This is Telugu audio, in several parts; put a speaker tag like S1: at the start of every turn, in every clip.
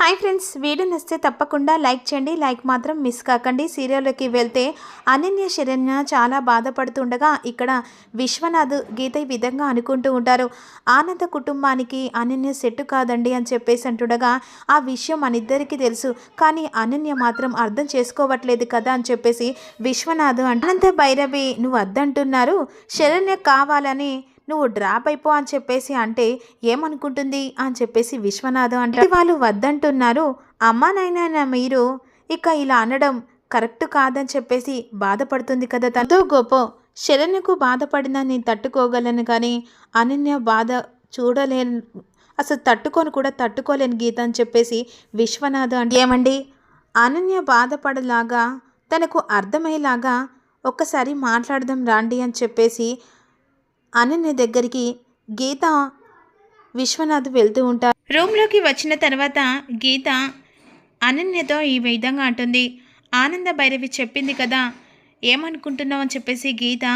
S1: హాయ్ ఫ్రెండ్స్ వీడియో నచ్చితే తప్పకుండా లైక్ చేయండి. లైక్ మాత్రం మిస్ కాకండి. సీరియల్లోకి వెళ్తే అనన్య శరణ్య చాలా బాధపడుతుండగా ఇక్కడ విశ్వనాథ్ గీత ఈ విధంగా అనుకుంటూ ఉంటారు. ఆనంద కుటుంబానికి అనన్య సెట్ కాదండి అని చెప్పేసి అంటుండగా ఆ విషయం మనిద్దరికీ తెలుసు కానీ అనన్య మాత్రం అర్థం చేసుకోవట్లేదు కదా అని చెప్పేసి విశ్వనాథ్ అనంత భైరవి నువ్వు వద్దంటున్నారు శరణ్య కావాలని నువ్వు డ్రాప్ అయిపో అని చెప్పేసి అంటే ఏమనుకుంటుంది? అని చెప్పేసి విశ్వనాథం అంటే వాళ్ళు వద్దంటున్నారు. అమ్మా నాయన మీరు ఇక ఇలా అనడం కరెక్ట్ కాదని చెప్పేసి బాధపడుతుంది కదా తనతో గొప్ప. శరణ్యకు బాధపడిన నేను తట్టుకోగలను కానీ అనన్య బాధ చూడలేను అసలు తట్టుకొని కూడా తట్టుకోలేని గీత అని చెప్పేసి విశ్వనాథ్ అంటే ఏమండి? అనన్య బాధపడలాగా తనకు అర్థమయ్యేలాగా ఒక్కసారి మాట్లాడదాం రాండి అని చెప్పేసి అనన్య దగ్గరికి గీత విశ్వనాథ్ వెళ్తూ ఉంటారు రూమ్లోకి వచ్చిన తర్వాత గీత అనన్యతో ఈ విధంగా అంటుంది. ఆనంద భైరవి చెప్పింది కదా ఏమనుకుంటున్నావు అని చెప్పేసి గీత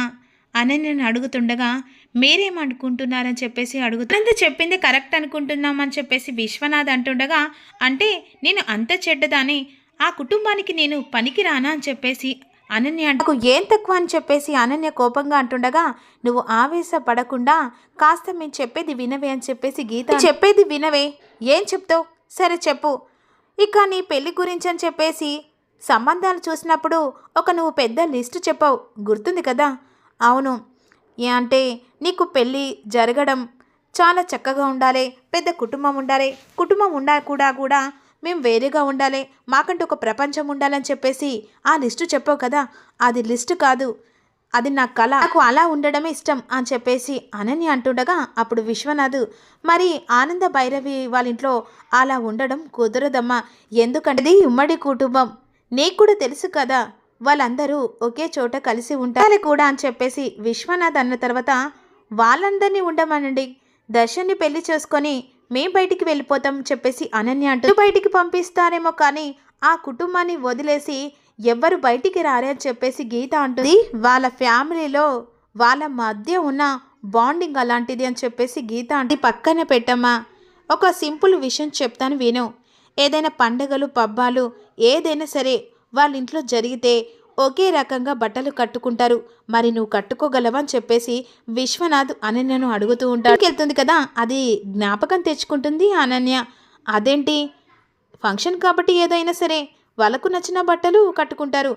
S1: అనన్యను అడుగుతుండగా మీరేమనుకుంటున్నారని చెప్పేసి అడుగుతూ. అంత చెప్పింది కరెక్ట్ అనుకుంటున్నామని చెప్పేసి విశ్వనాథ్ అంటుండగా అంటే నేను అంత చెడ్డదాని ఆ కుటుంబానికి నేను పనికిరానా అని చెప్పేసి అనన్య అంటకు ఏం తక్కువ అని చెప్పేసి అనన్య కోపంగా అంటుండగా నువ్వు ఆవేశపడకుండా కాస్త మేము చెప్పేది వినవే అని చెప్పేసి గీత చెప్పేది వినవే ఏం చెప్తావు? సరే చెప్పు. ఇక నీ పెళ్ళి గురించి అని చెప్పేసి సంబంధాలు చూసినప్పుడు ఒక నువ్వు పెద్ద లిస్టు చెప్పావు గుర్తుంది కదా? అవును. ఏ అంటే నీకు పెళ్ళి జరగడం చాలా చక్కగా ఉండాలి పెద్ద కుటుంబం ఉండాలి కుటుంబం ఉండా కూడా కూడా మేము వేరేగా ఉండాలి మాకంటూ ఒక ప్రపంచం ఉండాలని చెప్పేసి ఆ లిస్టు చెప్పావు కదా అది లిస్టు కాదు అది నా కళ. నాకు అలా ఉండడమే ఇష్టం అని చెప్పేసి అనని అంటుండగా అప్పుడు విశ్వనాథ్ మరి ఆనంద భైరవి వాళ్ళ ఇంట్లో అలా ఉండడం కుదరదమ్మా ఎందుకంటే ఉమ్మడి కుటుంబం. నీకు కూడా తెలుసు కదా వాళ్ళందరూ ఒకే చోట కలిసి ఉంటారు కూడా అని చెప్పేసి విశ్వనాథ్ అన్న తర్వాత వాళ్ళందరినీ ఉండమనండి. దర్శన్ని పెళ్ళి చేసుకొని మేం బయటికి వెళ్ళిపోతాం చెప్పేసి అనన్య అంటూ బయటికి పంపిస్తారేమో కానీ ఆ కుటుంబాన్ని వదిలేసి ఎవ్వరు బయటికి రారే అని చెప్పేసి గీత అంటుంది. వాళ్ళ ఫ్యామిలీలో వాళ్ళ మధ్య ఉన్న బాండింగ్ అలాంటిది అని చెప్పేసి గీత అంటే పక్కన పెట్టమ్మా ఒక సింపుల్ విషయం చెప్తాను విను. ఏదైనా పండగలు పబ్బాలు ఏదైనా సరే వాళ్ళ ఇంట్లో జరిగితే ఒకే రకంగా బట్టలు కట్టుకుంటారు. మరి నువ్వు కట్టుకోగలవని చెప్పేసి విశ్వనాథ్ అనన్యను అడుగుతూ ఉంటాడు. వెళ్తుంది కదా అది జ్ఞాపకం తెచ్చుకుంటుంది అనన్య. అదేంటి? ఫంక్షన్ కాబట్టి ఏదైనా సరే వాళ్ళకు నచ్చిన బట్టలు కట్టుకుంటారు.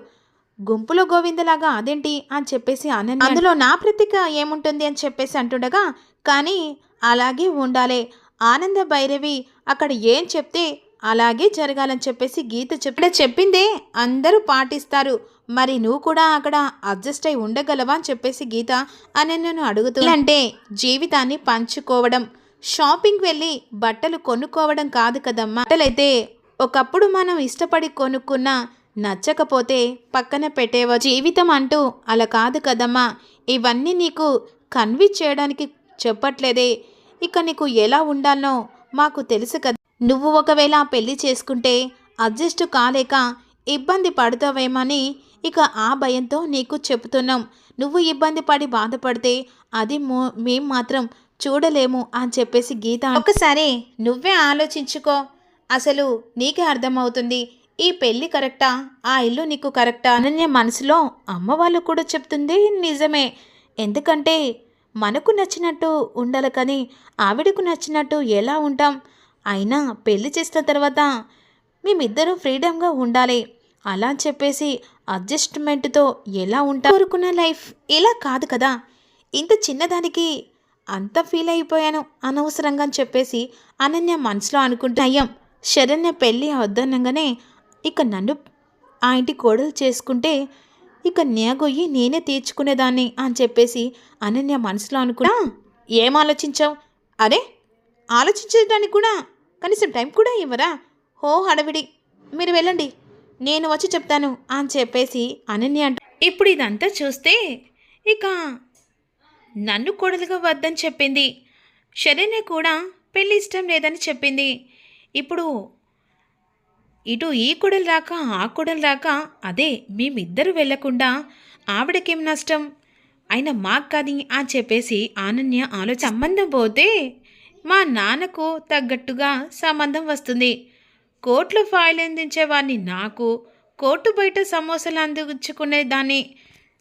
S1: గుంపులో గోవిందలాగా అదేంటి అని చెప్పేసి అనన్య అందులో నా ప్రతిక ఏముంటుంది అని చెప్పేసి అంటుండగా కానీ అలాగే ఉండాలి. ఆనంద భైరవి అక్కడ ఏం చెప్తే అలాగే జరగాలని చెప్పేసి గీత చెప్పి చెప్పిందే అందరూ పాటిస్తారు. మరి నువ్వు కూడా అక్కడ అడ్జస్ట్ అయి ఉండగలవా అని చెప్పేసి గీత అనన్యను అడుగుతూ అంటే జీవితాన్ని పంచుకోవడం షాపింగ్ వెళ్ళి బట్టలు కొనుక్కోవడం కాదు కదమ్మా. బట్టలైతే ఒకప్పుడు మనం ఇష్టపడి కొనుక్కున్న నచ్చకపోతే పక్కన పెట్టేవా? జీవితం అంటూ అలా కాదు కదమ్మా. ఇవన్నీ నీకు కన్విన్స్ చేయడానికి చెప్పట్లేదే. ఇక నీకు ఎలా ఉండాలనో మాకు తెలుసు కదా నువ్వు ఒకవేళ పెళ్ళి చేసుకుంటే అడ్జస్ట్ కాలేక ఇబ్బంది పడతావేమని ఇక ఆ భయంతో నీకు చెబుతున్నాం. నువ్వు ఇబ్బంది పడి బాధపడితే అది మో మేం మాత్రం చూడలేము అని చెప్పేసి గీత ఒకసారి నువ్వే ఆలోచించుకో. అసలు నీకే అర్థమవుతుంది. ఈ పెళ్ళి కరెక్టా? ఆ ఇల్లు నీకు కరెక్టా? అనన్య మనసులో అమ్మ వాళ్ళు కూడా చెప్తుంది నిజమే. ఎందుకంటే మనకు నచ్చినట్టు ఉండాలి కానీ ఆవిడకు నచ్చినట్టు ఎలా ఉంటాం? అయినా పెళ్ళి చేసిన తర్వాత మేమిద్దరూ ఫ్రీడమ్గా ఉండాలి. అలా అని చెప్పేసి అడ్జస్ట్మెంట్తో ఎలా ఉంటా? కోరుకున్న లైఫ్ ఇలా కాదు కదా. ఇంత చిన్నదానికి అంత ఫీల్ అయిపోయాను అనవసరంగా అని చెప్పేసి అనన్య మనసులో అనుకుంటే. అయ్యాం శరణ్య పెళ్ళి వద్దనగానే ఇక నన్ను ఆ ఇంటి కోడలు చేసుకుంటే ఇక నేగొయ్యి నేనే తీర్చుకునేదాన్ని అని చెప్పేసి అనన్య మనసులో అనుకున్నా ఏం ఆలోచించావు? అరే ఆలోచించడానికి కూడా కనీసం టైం కూడా ఇవ్వరా? హో హడవిడి. మీరు వెళ్ళండి. నేను వచ్చి చెప్తాను అని చెప్పేసి అనన్య అంట ఇప్పుడు ఇదంతా చూస్తే ఇక నన్ను కొడలుగా వద్దని చెప్పింది. శరణ్య కూడా పెళ్ళి ఇష్టం లేదని చెప్పింది. ఇప్పుడు ఇటు ఈ కొడలు రాక ఆ కొడలు రాక అదే మేమిద్దరు వెళ్ళకుండా ఆవిడకేం నష్టం? అయినా మాకు కాదు అని చెప్పేసి అనన్య ఆలోచన సంబంధం పోతే మా నాన్నకు తగ్గట్టుగా సంబంధం వస్తుంది. కోర్టులో ఫైల్ అందించేవాడిని నాకు కోర్టు బయట సమోసాలు అందించుకునే దాన్ని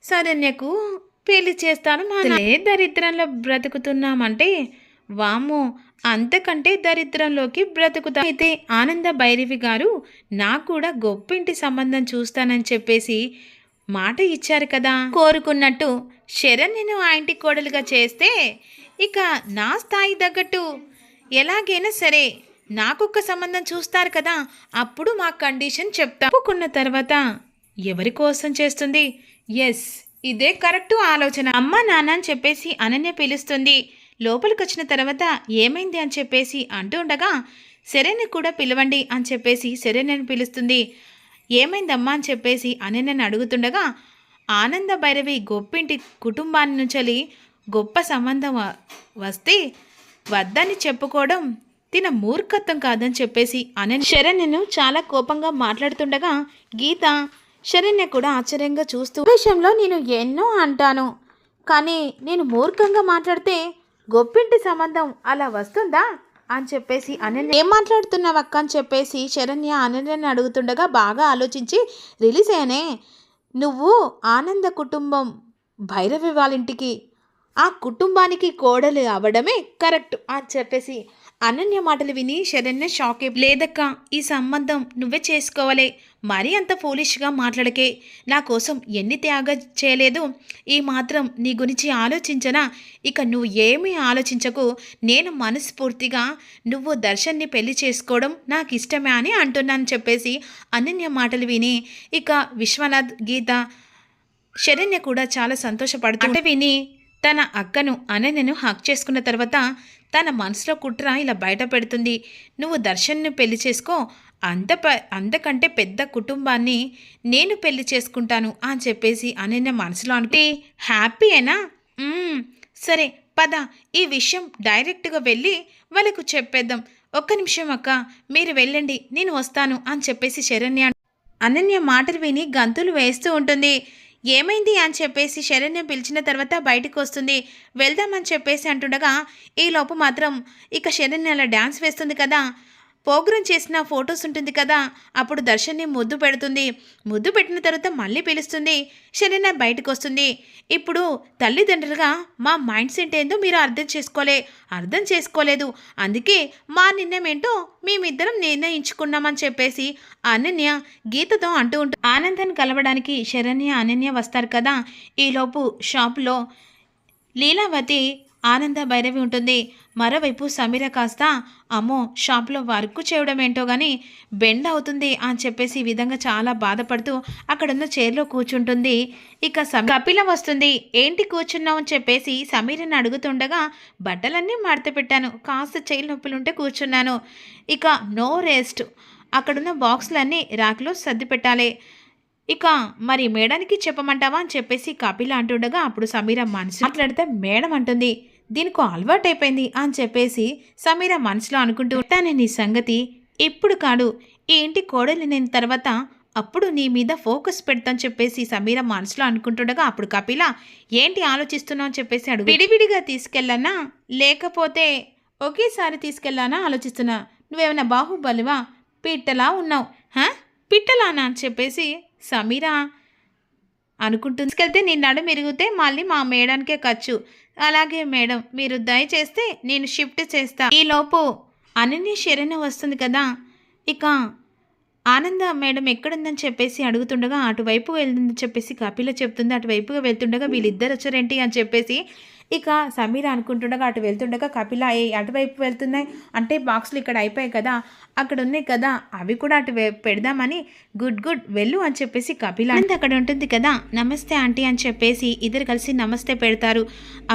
S1: శరణ్యకు పెళ్ళి చేస్తాను మనలే దరిద్రంలో బ్రతుకుతున్నామంటే? వాము అంతకంటే దరిద్రంలోకి బ్రతుకుతా. అయితే ఆనంద భైరవి గారు నాకు కూడా గొప్పింటి సంబంధం చూస్తానని చెప్పేసి మాట ఇచ్చారు కదా? కోరుకున్నట్టు శరణ్యను ఆ ఇంటి కోడలుగా చేస్తే ఇక నా స్థాయి తగ్గట్టు ఎలాగైనా సరే నాకొక్క సంబంధం చూస్తారు కదా అప్పుడు మా కండిషన్ చెప్తా. ఒప్పుకున్న తర్వాత ఎవరి కోసం చేస్తుంది? ఎస్ ఇదే కరెక్ట్ ఆలోచన. అమ్మ నాన్న అని చెప్పేసి అనన్య పిలుస్తుంది. లోపలికి వచ్చిన తర్వాత ఏమైంది అని చెప్పేసి అంటూ ఉండగా శరణ్ని కూడా పిలవండి అని చెప్పేసి సెరెన్నని పిలుస్తుంది. ఏమైందమ్మా అని చెప్పేసి అనన్యని అడుగుతుండగా ఆనంద భైరవి గొప్పింటి కుటుంబాన్ని నుంచి గొప్ప సంబంధం వస్తే వద్దని చెప్పుకోవడం తిన మూర్ఖత్వం కాదని చెప్పేసి అనన్య శరణ్యను చాలా కోపంగా మాట్లాడుతుండగా గీత శరణ్య కూడా ఆశ్చర్యంగా చూస్తూ విషయంలో నేను ఎన్నో అంటాను కానీ నేను మూర్ఖంగా మాట్లాడితే గొప్పింటి సంబంధం అలా వస్తుందా? అని చెప్పేసి అనన్య ఏం మాట్లాడుతున్నావు అక్క? అని చెప్పేసి శరణ్య అనన్యని అడుగుతుండగా బాగా ఆలోచించి రిలీజ్ అయ్యానే నువ్వు ఆనంద కుటుంబం భైరవి వాళ్ళ ఇంటికి ఆ కుటుంబానికి కోడలు అవ్వడమే కరెక్ట్ అని చెప్పేసి అనన్య మాటలు విని శరణ్య షాక్ అయి లేదక్క ఈ సంబంధం నువ్వే చేసుకోవాలి. మరీ అంత ఫోలిష్గా మాట్లాడకే. నా కోసం ఎన్ని త్యాగ చేయలేదు. ఈ మాత్రం నీ గురించి ఆలోచించనా? ఇక నువ్వు ఏమీ ఆలోచించకు. నేను మనస్ఫూర్తిగా నువ్వు దర్శన్ని పెళ్ళి చేసుకోవడం నాకు ఇష్టమే అని అంటున్నాను చెప్పేసి అనన్య మాటలు విని ఇక విశ్వనాథ్ గీత శరణ్య కూడా చాలా సంతోషపడుతుంటే విని తన అక్కను అనన్యను హక్ చేసుకున్న తర్వాత తన మనసులో కుట్ర ఇలా బయట పెడుతుంది. నువ్వు దర్శన్ను పెళ్ళి చేసుకో. అంత ప అంతకంటే పెద్ద కుటుంబాన్ని నేను పెళ్ళి చేసుకుంటాను అని చెప్పేసి అనన్య మనసులో అంటే హ్యాపీయేనా సరే పద. ఈ విషయం డైరెక్ట్గా వెళ్ళి వాళ్ళకు చెప్పేద్దాం. ఒక్క నిమిషం అక్క. మీరు వెళ్ళండి. నేను వస్తాను అని చెప్పేసి శరణ్య అనన్య మాటలు విని గంతులు వేస్తూ ఉంటుంది. ఏమైంది అని చెప్పేసి శరణ్యం పిలిచిన తర్వాత బయటకు వస్తుంది. వెళ్దామని చెప్పేసి అంటుండగా ఈ మాత్రం ఇక శరణ్య అలా డ్యాన్స్ వేస్తుంది కదా. ప్రోగ్రాం చేసిన ఫొటోస్ ఉంటుంది కదా అప్పుడు దర్శన్ని ముద్దు పెడుతుంది. ముద్దు పెట్టిన తర్వాత మళ్ళీ పిలుస్తుంది. శరణ్య బయటకు వస్తుంది ఇప్పుడు తల్లిదండ్రులుగా మా మైండ్ సెట్ ఏందో మీరు అర్థం చేసుకోలే. అర్థం చేసుకోలేదు. అందుకే మా నిర్ణయం ఏంటో మేమిద్దరం నిర్ణయించుకున్నామని చెప్పేసి అనన్య గీతతో అంటూ ఉంటుంది ఆనందాన్ని కలవడానికి శరణ్య అనన్య వస్తారు కదా. ఈలోపు షాప్లో లీలావతి ఆనంద భైరవి ఉంటుంది. మరోవైపు సమీర కాస్త అమ్మో షాప్లో వర్క్ చేయడం ఏంటో కానీ బెండ్ అవుతుంది అని చెప్పేసి ఈ విధంగా చాలా బాధపడుతూ అక్కడున్న చైర్లో కూర్చుంటుంది. ఇక సమీ కపిల వస్తుంది. ఏంటి కూర్చున్నావు? అని చెప్పేసి సమీరని అడుగుతుండగా బట్టలన్నీ మడత పెట్టాను. కాస్త చైర్ నొప్పులుంటే కూర్చున్నాను. ఇక నో రెస్ట్. అక్కడున్న బాక్సులన్నీ ర్యాక్లో సర్ది పెట్టాలి. ఇక మరి మేడానికి చెప్పమంటావా అని చెప్పేసి కపిల అంటుండగా అప్పుడు సమీర మనసు మాట్లాడితే మేడం అంటుంది దీనికి అలవాటు అయిపోయింది అని చెప్పేసి సమీర మనసులో అనుకుంటూ ఉంటానే నీ సంగతి ఇప్పుడు కాడు ఈ ఇంటి కోడలు నేను తర్వాత అప్పుడు నీ మీద ఫోకస్ పెడతాను చెప్పేసి సమీర మనసులో అనుకుంటుండగా అప్పుడు కపిల ఏంటి ఆలోచిస్తున్నావు? అని చెప్పేసి అడుగు విడివిడిగా తీసుకెళ్ళానా? లేకపోతే ఒకేసారి తీసుకెళ్ళానా? ఆలోచిస్తున్నా నువ్వేమైనా బాహుబలివా? పిట్టలా ఉన్నావు హా? పిట్టలానా? అని చెప్పేసి సమీరా అనుకుంటుంది. తీసుకెళ్తే నీ నడు మెరిగితే మళ్ళీ మా మేడానికే ఖర్చు. అలాగే మేడం మీరు దయచేస్తే నేను షిఫ్ట్ చేస్తా. ఈలోపు అనన్య శరణ్య వస్తుంది కదా. ఇక ఆనంద మేడం ఎక్కడుందని చెప్పేసి అడుగుతుండగా అటువైపు వెళ్తుందని చెప్పేసి కపిల చెప్తుంది. అటువైపుగా వెళ్తుండగా వీళ్ళిద్దరు వచ్చారేంటి అని చెప్పేసి ఇక సమీర అనుకుంటుండగా అటు వెళ్తుండగా కపిల ఏ అటువైపు వెళ్తున్నాయి? అంటే బాక్సులు ఇక్కడ అయిపోయాయి కదా అక్కడ ఉన్నాయి కదా అవి కూడా అటు పెడదామని గుడ్ గుడ్ వెళ్ళు అని చెప్పేసి కపిల ఆనంద్ అక్కడ ఉంటుంది కదా నమస్తే ఆంటీ అని చెప్పేసి ఇద్దరు కలిసి నమస్తే పెడతారు.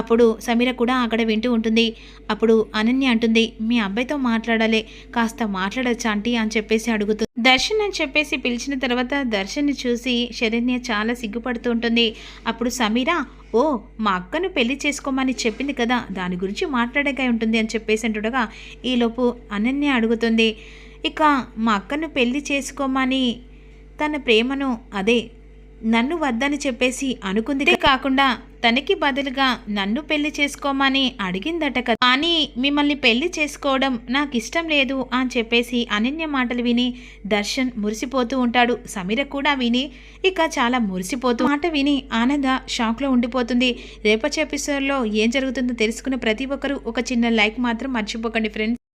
S1: అప్పుడు సమీర కూడా అక్కడ వింటూ ఉంటుంది. అప్పుడు అనన్య అంటుంది మీ అబ్బాయితో మాట్లాడాలి కాస్త మాట్లాడచ్చు ఆంటీ అని చెప్పేసి అడుగుతుంది దర్శన్ అని చెప్పేసి పిలిచిన తర్వాత దర్శన్ని చూసి శరణ్య చాలా సిగ్గుపడుతూ ఉంటుంది. అప్పుడు సమీర ఓ మా అక్కను పెళ్ళి చేసుకోమని చెప్పింది కదా దాని గురించి మాట్లాడగా ఉంటుంది అని చెప్పేసి అంటుండగా ఈలోపు అనన్య అడుగుతుంది ఇక మా అక్కను పెళ్ళి చేసుకోమని తన ప్రేమను అదే నన్ను వద్దని చెప్పేసి అనుకుంది కాకుండా తనకి బదులుగా నన్ను పెళ్ళి చేసుకోమని అడిగిందట కదా. కానీ మిమ్మల్ని పెళ్ళి చేసుకోవడం నాకు ఇష్టం లేదు అని చెప్పేసి అనన్య మాటలు విని దర్శన్ మురిసిపోతూ ఉంటాడు. సమీర కూడా విని ఇక చాలా మురిసిపోతూ మాట విని ఆనంద షాక్లో ఉండిపోతుంది. రేపటి ఎపిసోడ్లో ఏం జరుగుతుందో తెలుసుకున్న ప్రతి ఒక్కరూ ఒక చిన్న లైక్ మాత్రం మర్చిపోకండి ఫ్రెండ్స్.